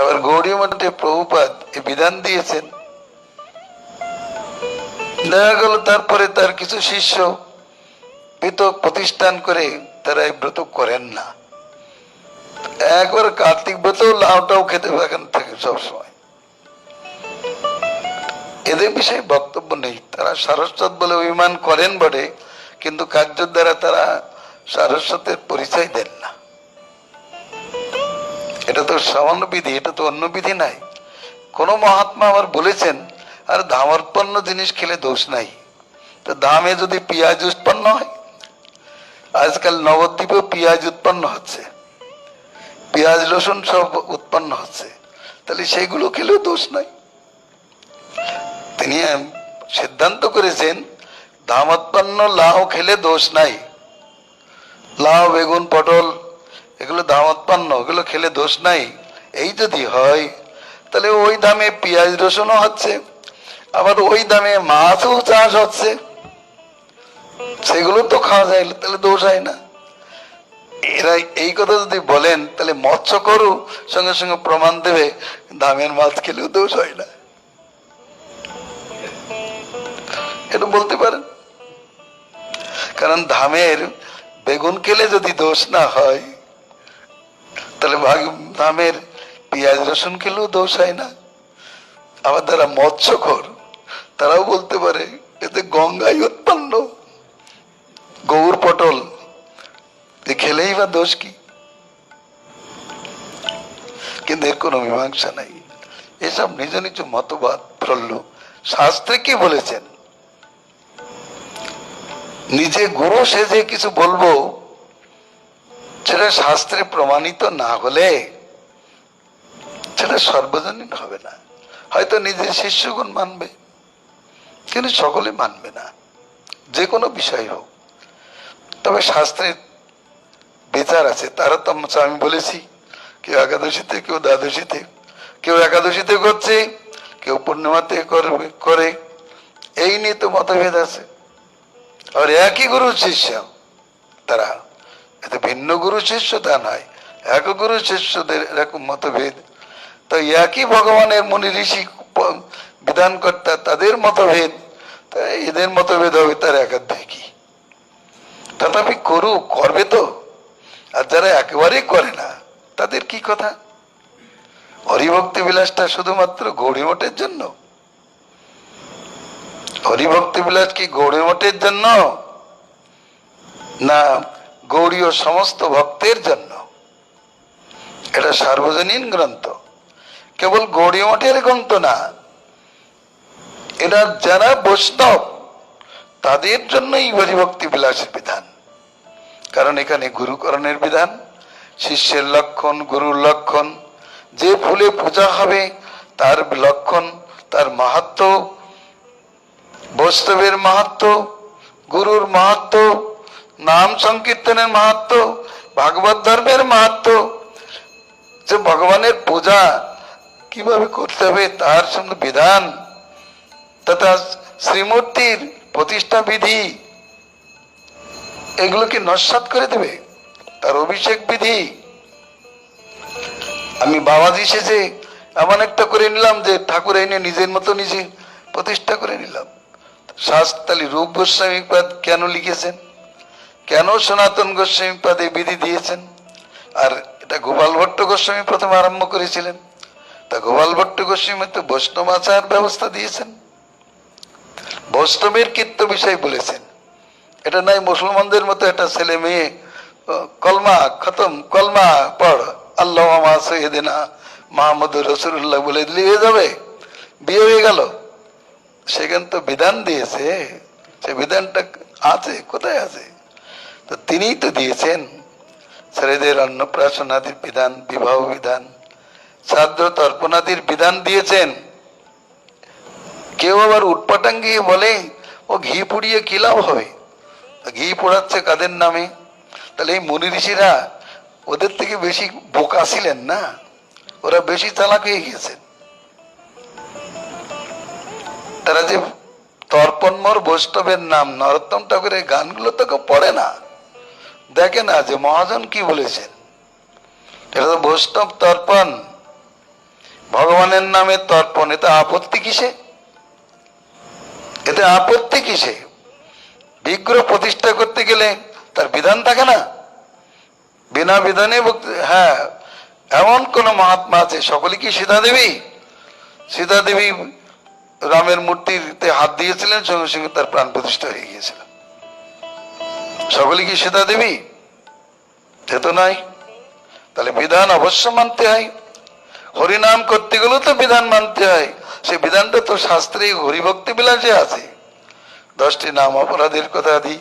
আবার গৌরী মঠে প্রভুপাদ এ বিধান দিয়েছেন। দেখা গেল তারপরে তার কিছু শিষ্য পৃথক প্রতিষ্ঠান করে তারা এই ব্রত করেন না। একবার কার্তিক ব্রতেও লাউটাও খেতে থাকেন থাকে সবসময়। এদের বিষয়ে বক্তব্য নেই। তারা সারস্বত বলে অভিমান করেন বটে, কিন্তু কার্যের দ্বারা তারা সারস্বতের পরিচয় দেন না। এটা তো সামান্য বিধি, এটা তো অন্য বিধি নাই। কোন মহাত্মা আবার বলেছেন, আর ধামর্পন্ন জিনিস খেলে দোষ নাই। তো ধামে যদি পেঁয়াজ উৎপন্ন হয়, আজকাল নবদ্বীপে পেঁয়াজ উৎপন্ন হচ্ছে। পেঁয়াজ, রসুন সব উৎপন্ন হচ্ছে। তাহলে সেগুলো খেলেও দোষ নাই। তিনি সিদ্ধান্ত করেছেন ধামোৎপন্ন লাউ খেলে দোষ নাই। লাউ, বেগুন, পটল এগুলো ধামোৎপন্ন ওগুলো খেলে দোষ নাই। এই যদি হয়, তাহলে ওই দামে পেঁয়াজ রসুনও হচ্ছে, আবার ওই দামে মাছও চাষ হচ্ছে। সেগুলো তো খাওয়া যায়, তাহলে দোষ হয় না। এরা এই কথা যদি বলেন, তাহলে মৎস্য করু সঙ্গে সঙ্গে প্রমাণ দেবে, দামের মাছ খেলেও দোষ হয় না। এটা বলতে পারেন? কারণ ধামের বেগুন খেলে যদি দোষ না হয় তাহলে ভাগ ধামের পেঁয়াজ, রসুন খেলেও দোষ হয় না। আবার যারা মৎস্যকর তারাও বলতে পারে, এতে গঙ্গায় উৎপন্ন। গৌর পটল যে খেলেই বা দোষ কি? কিন্তু এর কোনো মীমাংসা নাই। এসব নিজ নিজ মতবাদ প্রল্ল শাস্ত্রে কি বলেছেন? নিজে গুরু সেজে কিছু বলব সেটা শাস্ত্রে প্রমাণিত না হলে সেটা সর্বজনীন হবে না। হয়তো নিজের শিষ্যগুণ মানবে, কিন্তু সকলে মানবে না। যে কোনো বিষয় হোক। তবে শাস্ত্রের বিচার আছে। তারা তো আমি বলেছি, কেউ একাদশীতে, কেউ দ্বাদশীতে, কেউ একাদশীতে করছে, কেউ পূর্ণিমাতে করবে, করে। এই নিয়ে তো মতভেদ আছে। আর একই গুরু শিষ্য তারা এতে ভিন্ন গুরু শিষ্য তা নয়, এক গুরু শিষ্যদের এরকম মতভেদ। তো একই ভগবানের মুনি ঋষি প- বিধানকর্তা তাদের মতভেদ এদের মতভেদ হবে তার একাধ্যায় কি তথাপি করু, করবে তো, আর যারা একেবারেই করে না, তাদের কি কথা? হরিভক্তি বিলাসটা শুধুমাত্র গৌরী মঠের জন্য? হরিভক্তি বিলাস কি গৌরী মঠের জন্য? না গৌরীয় সমস্ত ভক্তের জন্য। এটা সার্বজনীন গ্রন্থ। কেবল গৌরী মঠের গ্রন্থ না এটা যারা বৈষ্ণব, তাদের জন্যই হরিভক্তি বিলাসের বিধান। কারণ এখানে গুরুকরণের বিধান, শিষ্যের লক্ষণ, গুরুর লক্ষণ, যে ফুলে পূজা হবে তার লক্ষণ, তার মাহাত্ম, বৈষ্ণবের মাহাত্ম, গুরুর মাহাত্ম নাম সংকীর্তনের মাহাত্ম, ভাগবত ধর্মের মাহাত্ম, যে ভগবানের পূজা কীভাবে করতে হবে তার সঙ্গে বিধান। তথা শ্রীমূর্তির প্রতিষ্ঠা বিধি, এগুলোকে নস্বাত করে দেবে, তার অভিষেক বিধি। আমি বাবাজি সেজে এমন একটা করে নিলাম যে ঠাকুর এনে নিজের মতো নিজে প্রতিষ্ঠা করে নিলাম। শাস্তালি রূপ গোস্বামী কেন লিখেছেন? কেন সনাতন গোস্বামী পাদ বিধি দিয়েছেন? আর এটা গোপাল ভট্ট গোস্বামী প্রথম আরম্ভ করেছিলেন। তা গোপাল ভট্ট গোস্বামী তো বৈষ্ণব আচার ব্যবস্থা দিয়েছেন। বৈষ্ণবের কীর্ত বিষয় বলেছেন। এটা নাই মুসলমানদের মতো একটা ছেলে মেয়ে। কলমা, খতম, কলমা, পড়, আল্লাহ মা সৈয়দিনা মাহমুদ রসুল্লাহ বলে দিলে হয়ে যাবে। বিয়ে হয়ে গেল। সেখানে তো বিধান দিয়েছে। সে বিধানটা আছে, কোথায় আছে? তো তিনিই তো দিয়েছেন। ছেলেদের অন্নপ্রাশনাদির বিধান, বিবাহ বিধান শ্রাদ্ধ তর্পণাদির বিধান দিয়েছেন। কেউ আবার উটপাটাং গিয়ে বলে, ও ঘি পুড়িয়ে কি লাভ হবে? ঘি পোড়াচ্ছে কাদের নামে? তাহলে এই মুনি ঋষিরা ওদের থেকে বেশি বোকা ছিলেন না? ওরা বেশি চালাক হয়ে গিয়েছেন। তারা যে তর্পণমর বৈষ্ণবের নাম নরোত্তম ঠাকুরের গানগুলো তো কেউ পড়ে না। দেখে না যে মহাজন কি বলেছেন? এটা তো বৈষ্ণব তর্পণ। ভগবানের নামে তর্পণ, এতে আপত্তি কিসে? এতে আপত্তি কিসে? বিগ্রহ প্রতিষ্ঠা করতে গেলে তার বিধান থাকে না? বিনা বিধানে হ্যাঁ এমন কোন মহাত্মা আছে, সকলে কি সীতা দেবী? সীতা দেবী রামের মূর্তিতে হাত দিয়েছিলেন, সঙ্গে সঙ্গে তার প্রাণ প্রতিষ্ঠা হয়ে গিয়েছিল। সকলে কি সীতা দেবী? সে তো নাই। তাহলে বিধান অবশ্য মানতে হয়। হরিনাম করতে গেলেও তো বিধান মানতে হয়। সে বিধানটা তো শাস্ত্রে হরিভক্তি বিলাসে আছে। দশটি নাম অপরাধের কথা দিই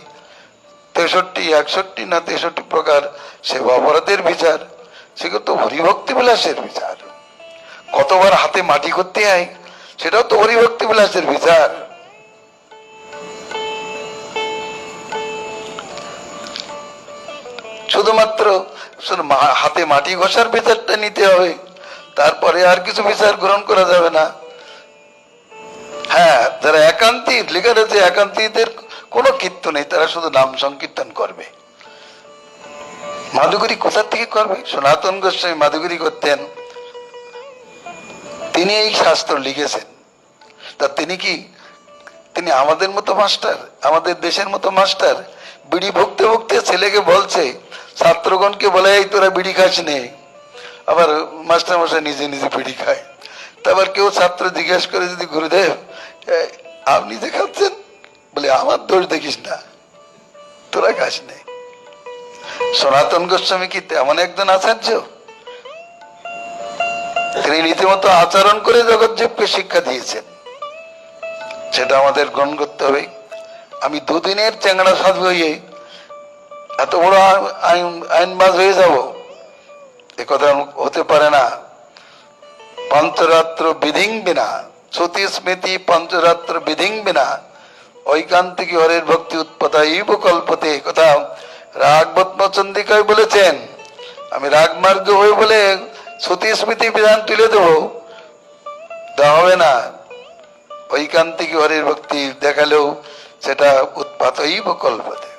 তেষট্টি, একষট্টি না তেষট্টি প্রকার সে অপরাধের বিচার। সেগুলো তো হরিভক্তি বিলাসের বিচার। কতবার হাতে মাটি করতে হয়, সেটাও তো হরিভক্তি বিলাসের বিচার। শুধুমাত্র হাতে মাটি ঘষার বিচারটা নিতে হবে। তারপরে আর কিছু বিচার গ্রহণ করা যাবে না। হ্যাঁ যারা একান্তি, লেখা রয়েছে একান্তিদের কোনো কীর্ত নেই, তারা শুধু নাম সংকীর্তন করবে। মাধুগুরি কোথা থেকে করবে? সনাতন গোস্বামী মাধুগুরি করতেন। তিনি এই শাস্ত্র লিখেছেন। তা তিনি কি? তিনি আমাদের মতো মাস্টার? আমাদের দেশের মতো মাস্টার? বিড়ি ভুগতে ভুগতে ছেলেকে বলছে ছাত্রগণকে বলে, এই তোরা বিড়ি খাস নে। আবার মাস্টার মশাই নিজে নিজে বিড়ি খায়। তারপর কেউ ছাত্র জিজ্ঞেস করে, যদি গুরুদেব আপনি যে খাচ্ছেন? বলে, আমার দোষ দেখিস না, তোরা খাস নে। সনাতন গোস্বামী কি তেমন একজন আচার্য? তিনি রীতিমতো আচরণ করে জগৎজীবকে শিক্ষা দিয়েছেন। সেটা আমাদের গ্রহণ করতে হবে। আমি দুদিনের চ্যাংড়া সাধু হয়ে এত বড় আইন- আইন, আইনবাজ হয়ে যাব। এ কথা হতে পারে না। পঞ্চরাত্র বিধিং বিনা, শ্রুতি স্মৃতি পঞ্চরাত্র বিধিং বিনা, ঐকান্তিক হরের ভক্তি উৎপতা ইব কল্পতে কথা রাগ চন্দিকায় বলেছেন। আমি রাগ মার্গ হয়ে বলে শ্রুতি স্মৃতি বিধান তুলে দেবো। দেওয়া হবে না। ঐকান্তিক হরের ভক্তি দেখালেও সেটা উৎপাত উৎপাতই কল্পতে।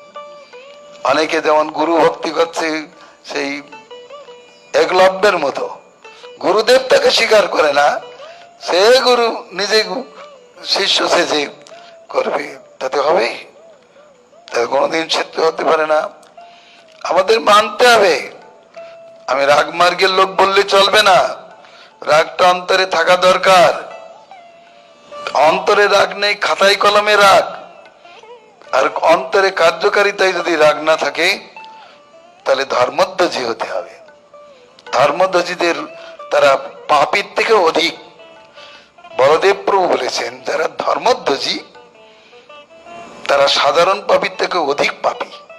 অনেকে যেমন গুরু ভক্তি করছে, সেই একলব্যের মতো। গুরুদেব তাকে স্বীকার করে না, সে গুরু নিজে শিষ্য সেজে করবে, তাতে হবে। তাতে কোনোদিন সিদ্ধ হতে পারে না। আমাদের মানতে হবে। আমি রাগ মার্গের লোক বললে চলবে না। রাগটা অন্তরে থাকা দরকার। অন্তরে রাগ নেই, খাতায় কলমে রাগ। আর অন্তরে কার্যকারিতায় যদি রাগ না থাকে, তাহলে ধর্মধ্বজি হতে হবে। ধর্মধ্বজিদের তারা পাপির থেকে অধিক। বলদেব প্রভু বলেছেন, যারা ধর্মধ্বজি, তারা সাধারণ পাপির থেকে অধিক পাপী।